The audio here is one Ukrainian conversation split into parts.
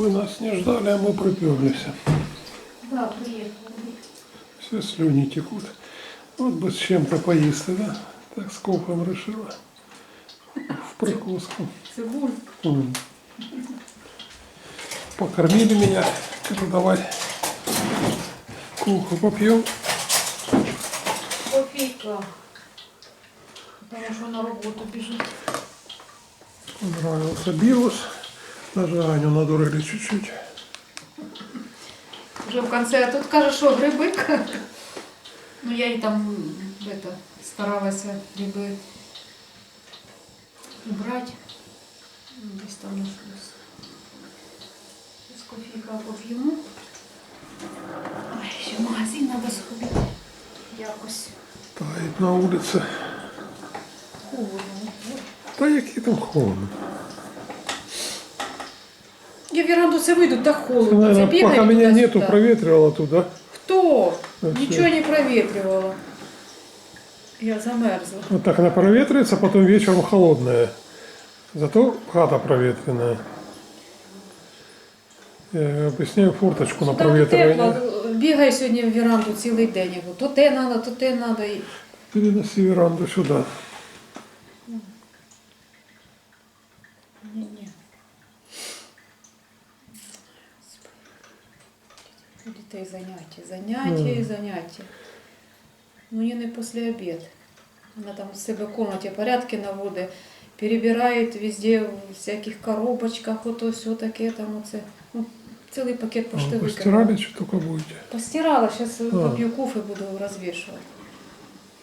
Вы нас не ждали, а мы приперлись. Да, приехали. Все слюни текут. Вот бы с чем-то поесть, да? Так с кофом решила. В прикуску. Цибуль. М. Покормили меня. Говорю, давай кофе попьем. Кофейка. Потому что на работу бежит. Понравился бирус. Даже Аню надурили чуть-чуть. Уже в конце, а тут каже, що гриби. Ну я і там это, старалася гриби убрати. Ну, Десь там нашлось. З кофейка поп'ємо. Ой, ще в магазин треба сходити. Якось Тает на улице. холодно. Та який там холодно. Я в веранду це вийду, так холодно. Це наверное, бігає пока меня туди-сюди. нету, проветривала туда. Хто? Ну, Нічого не проветривала. Я замерзла. Вот так она проветривается, потом вечером холодная. Зато хата проветренная. Я объясняю фурточку на Там проветривание. тепло, бігай сьогодні в веранду цілий день. Я говорю, То те треба, то те треба. Переноси веранду сюда. У дітей заняття, заняття і заняття. Ну, не після обід. Вона там в себе в кімнаті порядки наводить, перебирає везде в всяких коробочках, ото все таке там оце. Ну, цілий пакет пошти викинула. постирали, что только будете? Постирала, сейчас А. попью кофе, буду развешивать.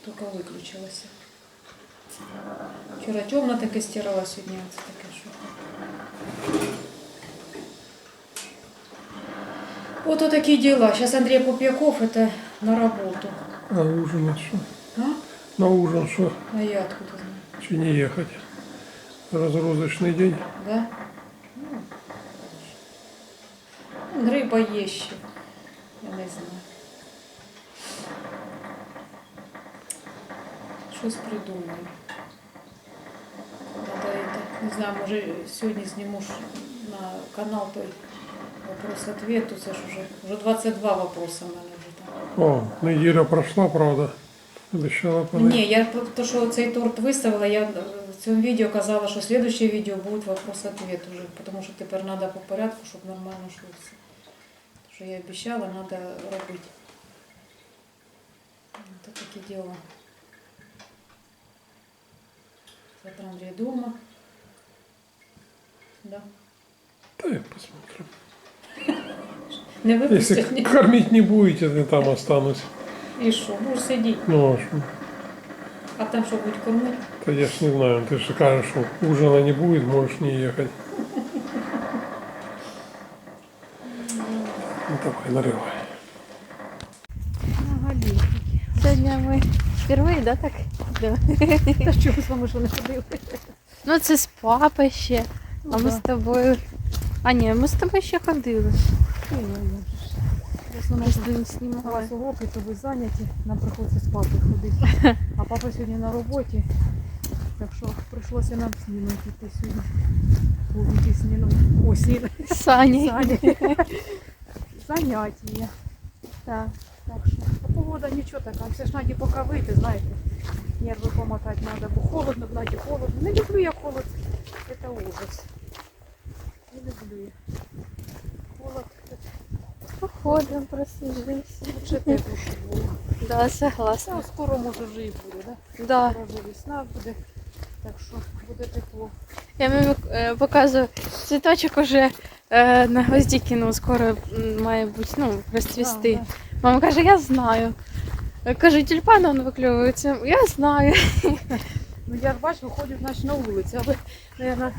Только выключилась. Вчора темно таке стирала, сьогодні оце таке що. Вот вот такие дела. Сейчас Андрей Попьяков, это на работу. А ужинать что? А? На ужин что? А я откуда знаю? Че не ехать? Разгрузочный день. Да? Ну, Вон Риба є ще. Я не знаю. Щось придумаю. Надо это, не знаю, може сьогодні зніму ж на канал той вопрос-ответ. Тут це ж уже, вже 22 вопроса в мене вже там. О, неделя прошла, правда. Обещала подать. Ні, я про те, що цей торт виставила, я в цьому відео казала, що слідуще відео буде вопрос-ответ уже, тому що тепер треба по порядку, щоб нормально йшло все. Те, Що я обіцяла, треба робити. Це таке діло. Завтра Андрій дома. Да. Да, я посмотрим. Не Если випустять. ні. кормить не будете, то там останусь. І що, будеш сидіти. Ну, а что? А там що будуть кормити? Да я ж не знаю, ты же скажешь, что ужина не будет, можешь не ехать. Ну давай, наливай. Сьогодні ми впервые, да, так? Да. Та що ми з вами що не ходили? Ну це з папою ще. А ми з тобою. А ні, ми з тобою ще ходили. Десь день У знімали. вас уроки, то ви зайняті, нам приходиться з папою ходити. А папа сьогодні на роботі, так що прийшлося нам з Ніною піти сьогодні. Повністю з Ніною. О, з Ніною. Сані. Сані. Заняття. Так. Так що, а погода нічого така, все ж наді поки вийти, знаєте. Нерви помотати треба, бо холодно, в наді холодно. Не люблю я холод. Це ужас. Не люблю. Холод. Походимо, просижимося. Лучше тепло, щоб було. Да, согласна. скоро може вже і буде, так? Да. Скоро вже весна буде, так що буде тепло. Я е, показую. Цвіточок уже е, на гвоздіки, ну, скоро м, має бути, ну, розцвісти. Да, Мама каже, я знаю. Я кажу, тюльпан он виклюється. Я знаю. Ну я ж бачу, виходжу значить, на вулицю, але, мабуть,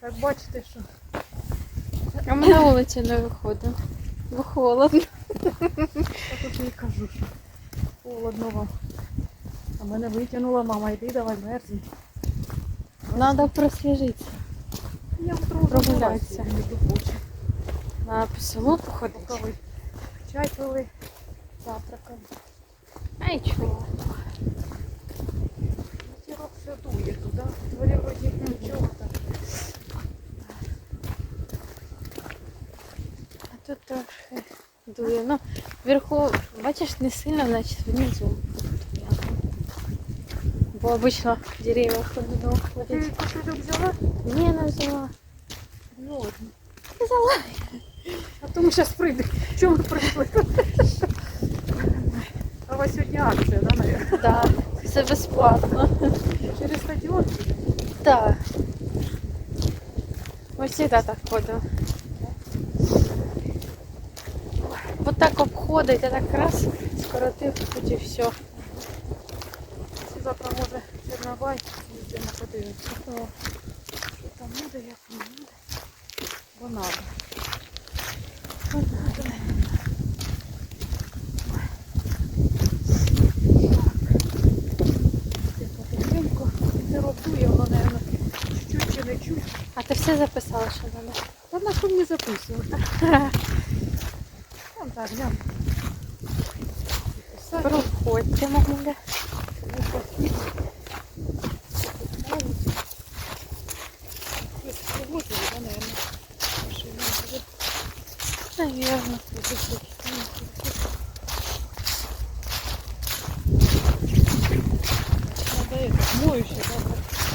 так бачите, що А ми на вулицю не виходимо. Бо холодно. я тут і кажу, що холодно вам. А мене витягнула мама, йди давай мерзні. Треба просвіжитися. Я Прогулятися. не. На село походити. Поки ви чай пили, завтракали. Ай, чого? Вітірок все дує туди, дворі вроді нічого так. Тут трохи дує. Ну, вверху, бачиш, не сильно, значить внизу. Бо обично деревья ходуном Ти ходять. кошелек взяла? Ні, не взяла. Ну, от. Взяла. А то ми зараз прийдемо. Чому ми прийшли? А у вас сьогодні акція, да, навіть? Да, все безплатно. Через стадіон? Так. Ми завжди так ходимо. Вот так обходить, а так раз, скоротив, хоч і все. Завтра може Чорнобай, їздимо подивимося. Що там буде, як не буде. Бо надо. Я потихеньку не ротую, воно, мабуть, чуть чи не чуть. А ти все записала, що треба? Та на що мені записувати? Так, глянь. Проходьте, мамуля. Наверно.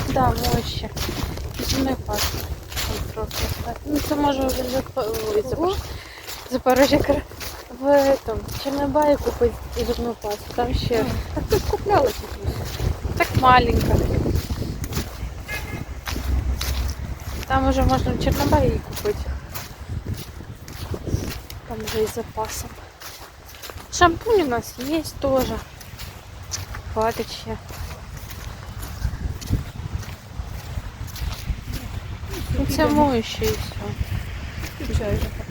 Да, мощі. Зубний паста. Там трохи. так. Ну, це може вже Запорожжя. Запорожжя кар- в этом, Чернобаї купити зубну пасту. Там ще Так ти ж купляла тільки. так маленько. Там уже можна в Чернобаї її купити. Там вже із запасом. Шампунь у нас є теж. Хватить ще. Ну, це моющее і все. Включаю вже поки хватить.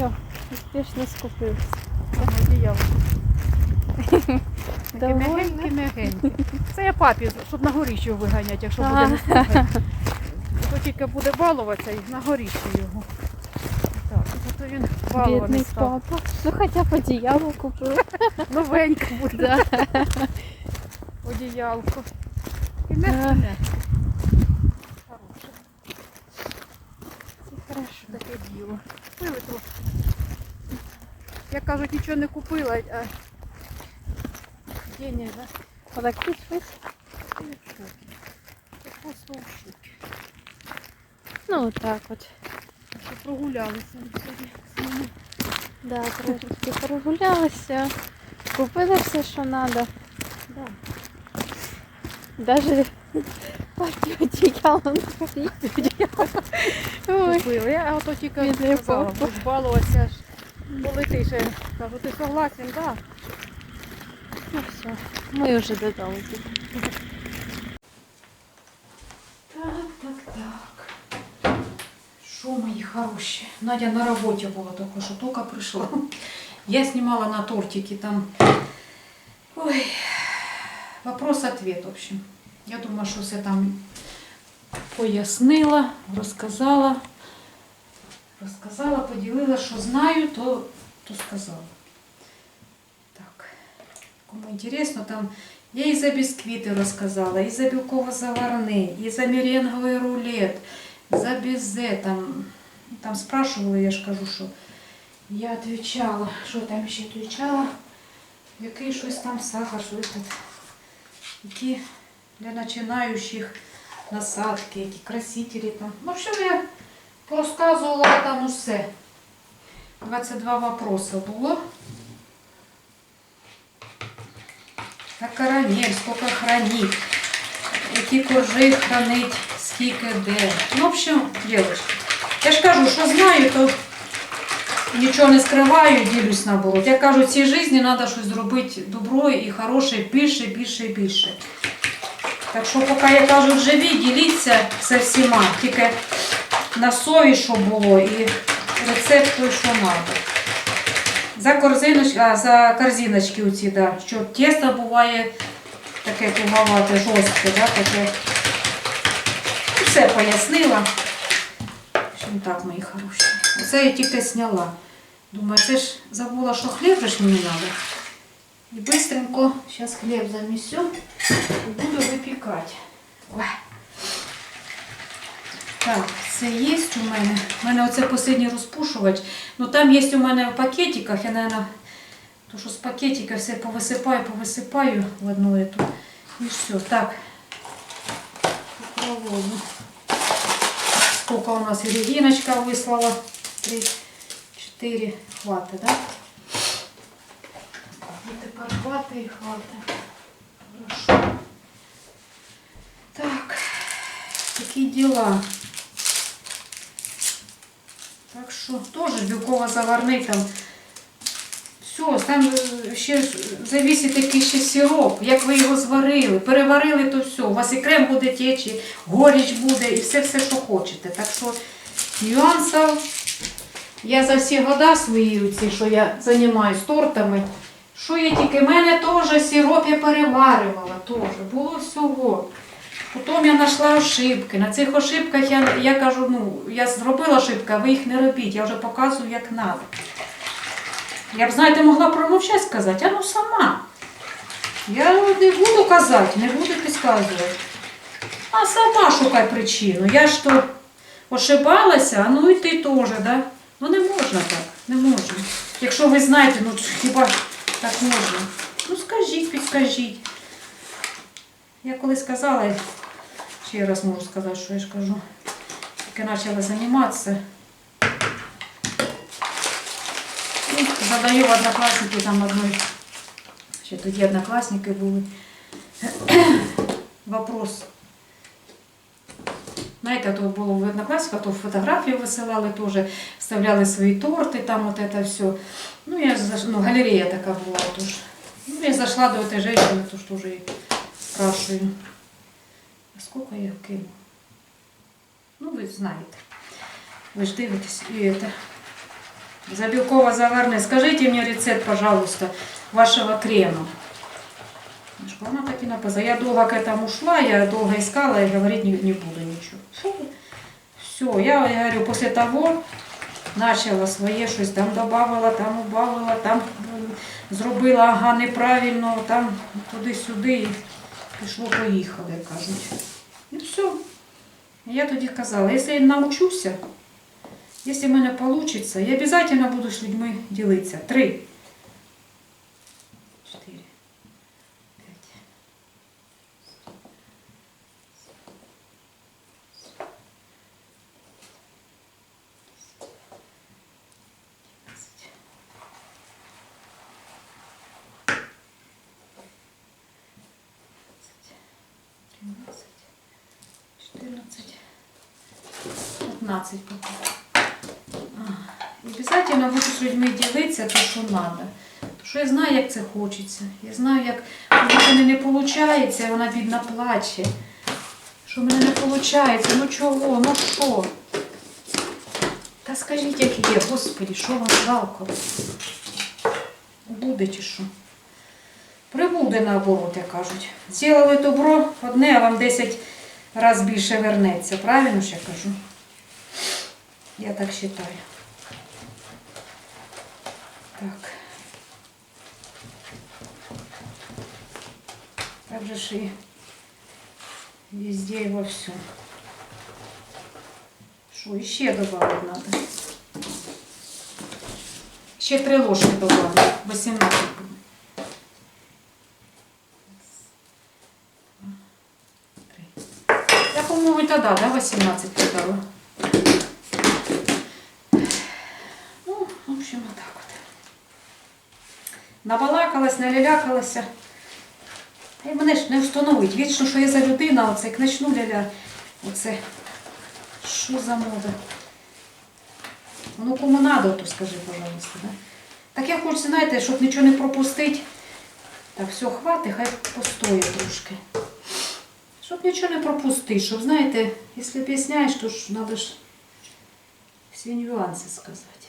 Все, успішно скупився. Довольна? м'ягеньке, м'ягеньке. Це я папі, щоб на горіще виганять, якщо буде не слухати. То тільки буде балуватися і на горіще його. Так, то він Бідний став. папа. Ну хоча б одіяло купив. Новеньке буде. Да. Одіялко. І Да. м'яке. Хороше. Хорошо. Таке діло. Купили трохи. Як кажуть, нічого не купила, а денег, да? Пить-пить. Просто у шокі. Ну отак от. Що прогулялися сьогодні. Да, прогулялися. Купили все, що треба. Да. Даже одіяло. Ой, Купили. Я ото тільки Бідний сказала, папа. будеш балуватися ж. Полети. Кажу, ти согласен, да. ну все. Ми вже підемо. Так, так, так. Що, мої хороші? Надя на роботі була тільки що, тільки прийшла. Я знімала на тортики там. Ой, вопрос-ответ, в общем. Я думаю, що все там пояснила, розказала. Розказала, поділила, що знаю, то, то сказала. Так, кому інтересно, там я і за бісквіти розказала, і за білково-заварний, і за меренговий рулет, за безе. Там, там спрашивали, я ж кажу, що я відповідала, що там ще відповідала, який щось там сахар, що тут, які для починаючих насадки, які красителі там. Ну, общем, я порозказувала там усе. 22 вопроси було. Та карамель, сколько хранить, які коржи хранить, скільки де. Ну, в общем, девочки, я ж кажу, що знаю, то нічого не скриваю, ділюсь наоборот. Я кажу, цій житті треба щось зробити добро і хороше більше, більше більше. Так що, поки я кажу, живі, діліться все всіма. Тільки на совість, що було, і рецепт той, що треба. За корзиночки, а за корзиночки оці, да, що тісто буває таке туговате, жорстке, да, таке. Все пояснила. В общем, так, мої хороші. Оце я тільки зняла. Думаю, це ж забула, що хліб ж мені треба. І быстренько зараз хліб замісю і буду випікати. Ой. Так, це є у мене. У мене оце останній розпушувач. Ну там є у мене в пакетиках, я, мабуть, то що з пакетика все повисипаю, повисипаю в одну эту. І все. Так. Попробую. Сколько у нас и Региночка выслала? Три, четыре. Хватит, да? І тепер хватить і хватить. Хорошо. Так, такі діла. Що теж білково-заварний там. Все, там е, ще завісить який ще сироп, як ви його зварили, переварили, то все. У вас і крем буде течі, горіч буде, і все-все, що хочете. Так що нюансів. Я за всі года свої, ці, що я займаюся тортами, що я тільки, в мене теж сироп я переварювала, теж, було всього. Потім я знайшла ошибки. На цих ошибках я, я кажу, ну, я зробила ошибки, а ви їх не робіть, я вже показую, як треба. Я б, знаєте, могла промовчати сказати, а ну сама. Я не буду казати, не буду підказувати. А сама шукай причину. Я ж то ошибалася, а ну і ти теж, да? Ну не можна так, не можна. Якщо ви знаєте, ну хіба так можна? Ну скажіть, підскажіть. Я коли сказала, ще раз можу сказати, що я ж кажу, тільки почала займатися. І задаю в однокласники там одной, ще тоді однокласники були. Вопрос. Знаєте, то було в одноклассниках, то фотографії висилали теж, вставляли свої торти, там от это все. Ну, я заш... ну, галерея така була, тож. Ну, я зайшла до этой женщины, то что уже и спрашиваю. А сколько я кину? Ну, ви знаєте. Ви ж дивитесь і это. За белково-заварное. Скажите мне рецепт, пожалуйста, вашего крема. Что она так и написала. Я долго к этому шла, я долго искала и говорить не, не буду ничего. Все, я, я говорю, после того начала своє щось там додавала, там убавила, там зробила ага неправильно, там туди-сюди і пішло-поїхало, як кажуть. І все. Я тоді казала, якщо я навчуся, якщо в мене вийде, я обов'язково буду з людьми ділитися. Три. 20 поки. Обов'язково хочу з людьми ділитися, те, що треба. Що я знаю, як це хочеться. Я знаю, як у мене не виходить, вона бідна плаче. Що в мене не виходить, ну чого, ну що? Та скажіть, як є, Господі, що вам жалко? Буде чи що? Прибуде наоборот, як кажуть. Зробили добро, одне, а вам 10 разів більше вернеться. Правильно ж я кажу? Я так вважаю. Так. Так же и везде и во всем. Что, еще добавить надо? Еще три ложки добавлю. 18 буде. Я, по-моему, тогда, да, 18 подала. Ну, в общем, вот так вот. Набалакалась, налялякалася. Й мене ж не встановить. Вічно, що я за людина, оце як начну ляля. Оце. Що за мода? Воно кому надо, то скажи, пожалуйста, да? Так я хочу, знаєте, щоб нічого не пропустити. Так, все, хватить, хай постоїть трошки. Щоб нічого не пропустити, щоб, знаєте, якщо об'ясняєш, то ж треба ж всі нюанси сказати.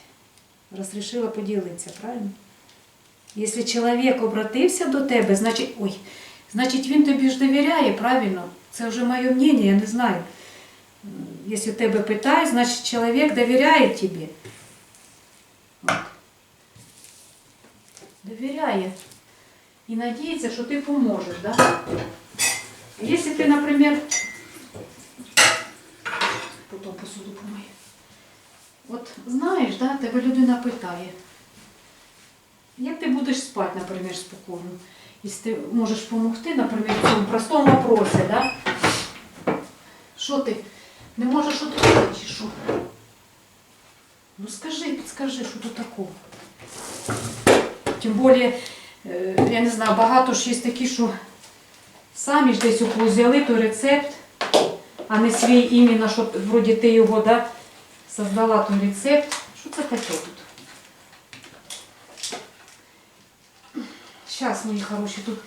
Розрішила поділитися, правильно? Якщо чоловік обратився до тебе, значить, ой, значить він тобі ж довіряє, правильно? Це вже моє мнение, я не знаю. М, Якщо тебе питають, значить чоловік довіряє тобі. От. Довіряє. І надіється, що ти поможеш, да? Якщо ти, наприклад, потім посуду помию. От знаєш, да, тебе людина питає, як ти будеш спати, наприклад, спокійно? Якщо ти можеш допомогти, наприклад, в цьому простому вопросі, да? Що ти? Не можеш відкрити чи що? Ну скажи, підскажи, що тут такого. Тим більше, е, я не знаю, багато ж є такі, що самі ж десь взяли той рецепт, а не свій іменно, що вроді ти його да, создала той рецепт. Що це таке тут? Зараз, мої хороші, тут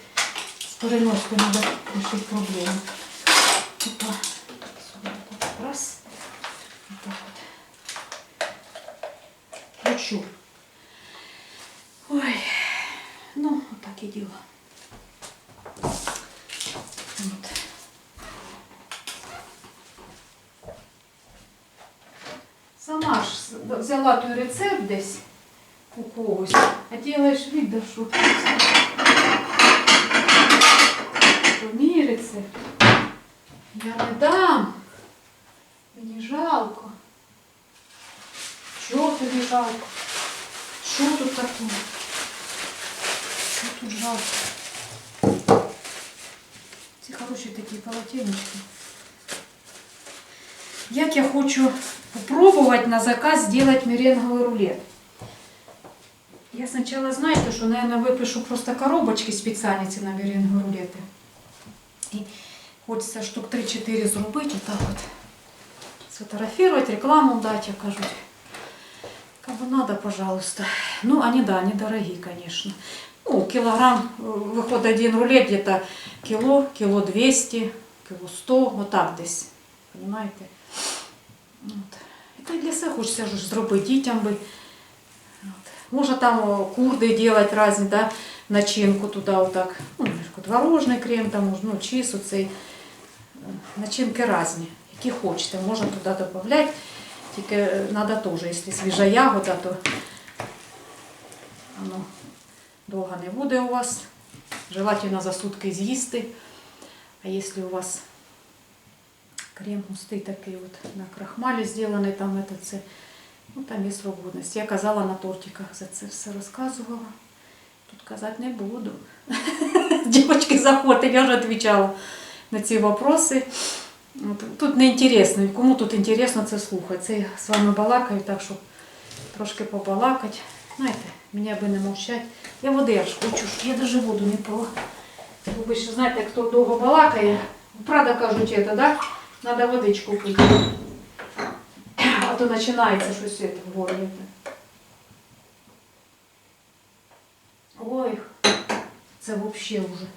з переноскою треба рішити проблему. Опа. Сюди так. Раз. Отак от. Кручу. Ой, ну, отак і діло. От. Сама ж с- взяла той рецепт десь у когось, а делаєш від, да що. Мій рецепт. Я не дам. Мені жалко. Чого тобі жалко? Що тут таке? Що тут жалко? Ці хороші такі полотенечки. Як я хочу попробовать на заказ сделать меренговый рулет. Я сначала, знаете, что, наверное, выпишу просто коробочки специальні ці на меренгові рулети. І хочеться штук 3-4 зробити, отак от. Сфотографировать, рекламу дать, я кажуть. Кому надо, пожалуйста. Ну, они, да, они дорогие, конечно. Ну, килограмм, э, выходит один рулет где-то кило, кило 200, кило 100, вот так десь. Понимаете? От. І так для себе хочеться ж зробити дітям би. От. Можна там курди делать різні, да, начинку туди отак. Ну, творожний крем, там, ну, чіз оцей. Е, Начинки різні, які хочете. Можна туди додати. Тільки треба теж, якщо свіжа ягода, то воно довго не буде у вас. Желательно за сутки з'їсти. А якщо у вас крем густий такий от на крахмалі зроблений, там это, це, ну там є срок годності. Я казала на тортиках за це все розказувала. Тут казати не буду. Дівчатки заходять, я вже відповідала на ці вопроси. Тут не інтересно, кому тут інтересно це слухати. Це я з вами балакаю, так що трошки побалакати. Знаєте, мене би не мовчать. Я водичку хочу, я навіть воду не пила. Ви ще знаєте, хто довго балакає, правда кажуть, це, да? Надо водичку пити. А то починається щось це в горлі. Ой, це взагалі вже.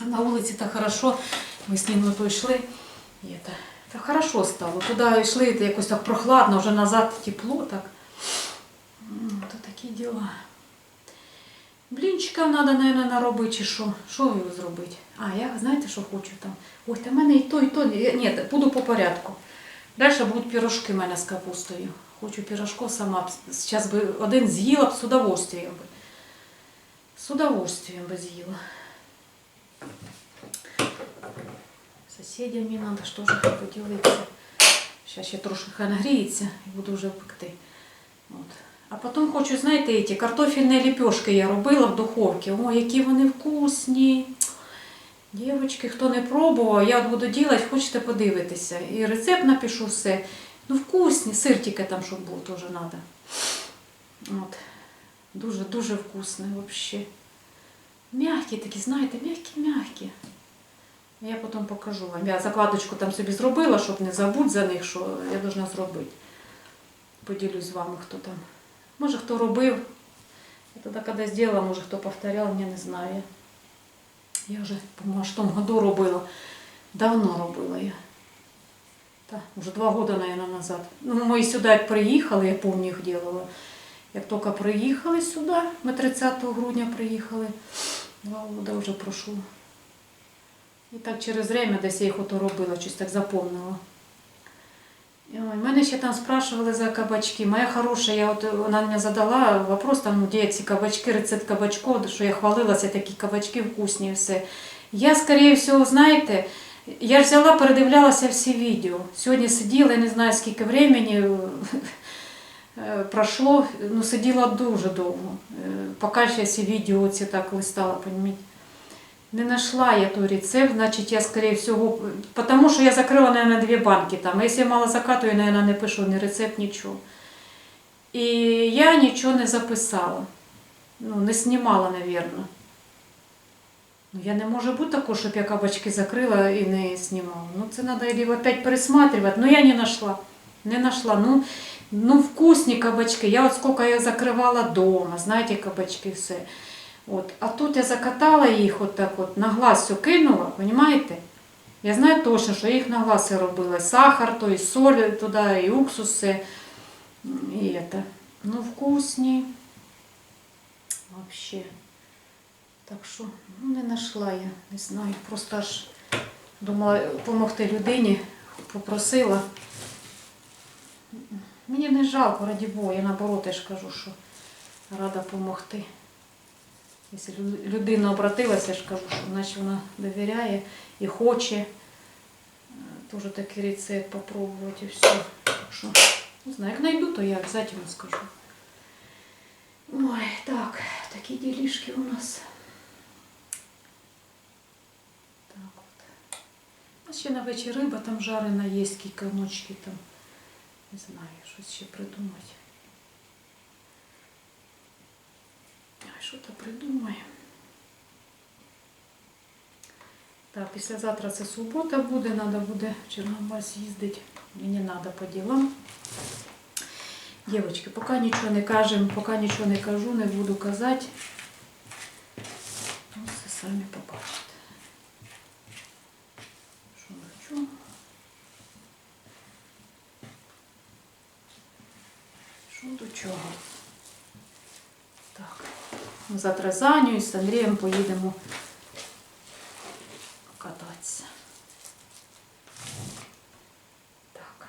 На вулиці так хорошо. Ми з ним йшли. І це, та хорошо стало. Туди йшли, то якось так прохладно, вже назад тепло так. То такі діла. Блінчиків треба, мабуть, наробити, чи що? Що його зробити? А, я знаєте, що хочу там? Ой, та в мене і то, і то. Ні, буду по порядку. Далі будуть пірожки в мене з капустою. Хочу пірожко сама. Зараз би один з'їла б з удовольствием. З удовольствием би з'їла. Сусідям мені треба ж теж поділитися. Зараз ще трошки нагріється і буду вже пекти. От. А потім хочу, знаєте, ці картофельні ліпешки я робила в духовці. О, які вони вкусні. Дівчатки, хто не пробував, я буду робити, хочете подивитися. І рецепт напишу все. Ну, вкусні, сир тільки там, щоб був, теж треба. Дуже-дуже вкусний взагалі. Мягкі такі, знаєте, мягкі-мягкі. Я потім покажу вам. Я закладочку там собі зробила, щоб не забути за них, що я повинна зробити. Поділюсь з вами, хто там. Може, хто робив. Я тоді коли зробила, може, хто повторяв, я не знаю. Я вже, по-моєму, в тому году робила. Давно робила я. Так, вже два роки, мабуть, назад. Ну, ми сюди приїхали, я пам'ятаю, їх робила. Як тільки приїхали сюди, ми 30 грудня приїхали, два роки вже пройшло. І так через время десь я їх ото робила, щось так запомнила. Ой, мене ще там спрашивали за кабачки. Моя хороша, я от, вона мені задала вопрос, там, ну, де ці кабачки, рецепт кабачков, що я хвалилася, такі кабачки вкусні і все. Я, скоріше всього, знаєте, Я ж взяла, передивлялася всі відео. Сьогодні сиділа, я не знаю скільки времени е, пройшло, ну сиділа дуже довго. Е, Поки я ці відео ці так листала, понімаєте. Не знайшла я той рецепт, значить я, скорее всього, тому що я закрила, наверное, дві банки там. А якщо я мало закатую, наверное, не пишу ні рецепт, нічого. І я нічого не записала. Ну, не знімала, напевно. Ну, я не можу бути також, щоб я кабачки закрила і не знімала. Ну, це треба або опять пересматривати. Ну, я не знайшла. Не знайшла. Ну, ну, вкусні кабачки. Я от скільки я закривала вдома, знаєте, кабачки все. От. А тут я закатала їх от так от, на глаз кинула, розумієте? Я знаю точно, що їх на глаз робила. І Сахар, то і соль туди, і уксус, все. І это. Ну, вкусні. Вообще. Так що, ну, не знайшла я, не знаю. Просто аж думала допомогти людині, попросила. Мені не жалко, раді Бога, я наоборот я ж кажу, що рада допомогти. Якщо людина обратилася, я ж кажу, що значить вона довіряє і хоче е, теж такий рецепт попробувати і все. Що, не знаю, як знайду, то я обязательно скажу. Ой, так, такі ділішки у нас. Так от. А ще на вечір риба там жарена є, скільки ночки там. Не знаю, щось ще придумати. Що то придумаю. Так, післязавтра це субота буде, треба буде в Чернобас їздити. Мені треба по ділам. Дівчатки, поки нічого не кажемо, поки нічого не кажу, не буду казати. Ну, Все самі побачите. Що на чому? Що до чого? Так. Ми завтра з Анею і з Андрієм поїдемо кататися. Так.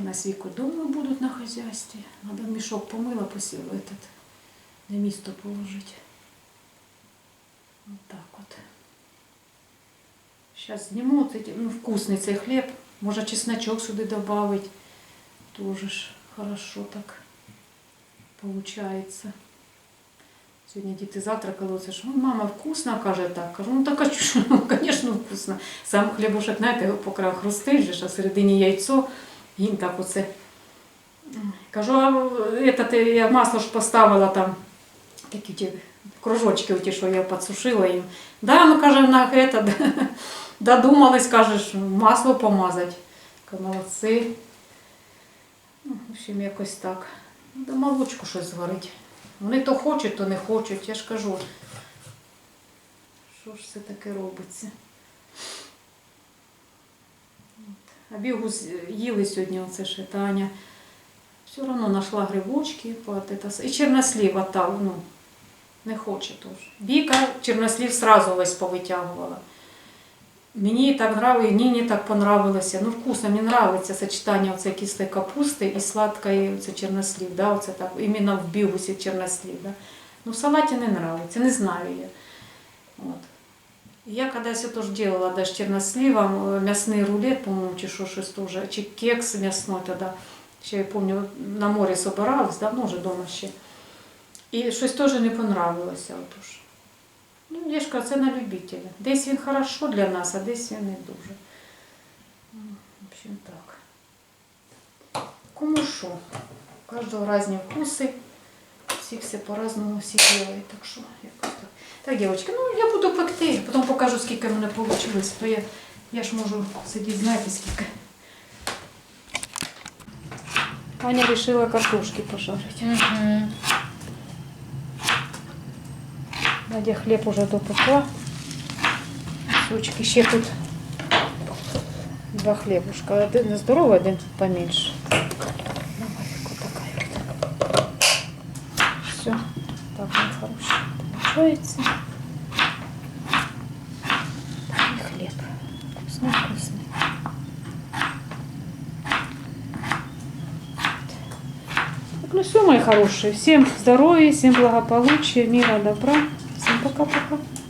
У нас віку дома будуть на хазяйстві. Надо мішок помила, посіла этот, на місто положити. Вот так от. Зараз зніму ну, вкусний цей хліб. Може чесночок сюди додати. Тоже ж хорошо так получается. Сьогодні діти завтракали, ж, «Ну, мама, вкусно, каже так. Кажу, ну так а ну, звісно, вкусно. Сам хлібушек, знаєте, покрав хрустить, же а всередині яйцо, їм так оце. Кажу, а этот, я масло ж поставила там, такі ті кружочки, ті, що я підсушила їм. Да, ну каже, на это, додумались, кажеш, масло помазати. Кажу, молодці. Ну, в общем, якось так. Да молочку щось зварить. Вони то хочуть, то не хочуть. Я ж кажу. Що ж це таке робиться? А бігу їли сьогодні оце ще. Все одно знайшла грибочки, і чернослів отав, ну, не хоче теж. Віка чернослів сразу весь повитягувала. Мені так нравилось, Ніні так понравилося. Ну, вкусно, мені нравиться сочетання оце кислої капусти і сладкої оце чернослів. Да, оце так, іменно в бігусі чернослів. Да. Ну, в салаті не нравиться, не знаю я. От. Я когда-то теж делала да, з черносливом э, мясний рулет, по-моєму, чи що щось теж, чи кекс м'ясной тоді. Ще я пам'ятаю, на морі собиралась, давно вже вдома ще. І щось теж не понравилося. Отож. Ну, я ж кажу, це на любителя. Десь він хорошо для нас, а десь він не дуже. Ну, В общем, так. Кому що? У кожного різні вкуси. Всі все по-разному всі. Так що, якось так. Так, дівчатки, ну я буду пекти, потім покажу, скільки в мене вийшло. То я, я ж можу сидіти, знаєте, скільки. Аня вирішила картошки пожарити. Надя хліб уже допекла. Сучки, ще тут два хлібушка. Один здоровий, один поменьше. Такая вот. Все, так он хороший получается. И хлеб. Вкусный, вкусный. Так, ну все, мои хорошие. Всем здоровья, всем благополучия, мира, добра. Всем пока-пока.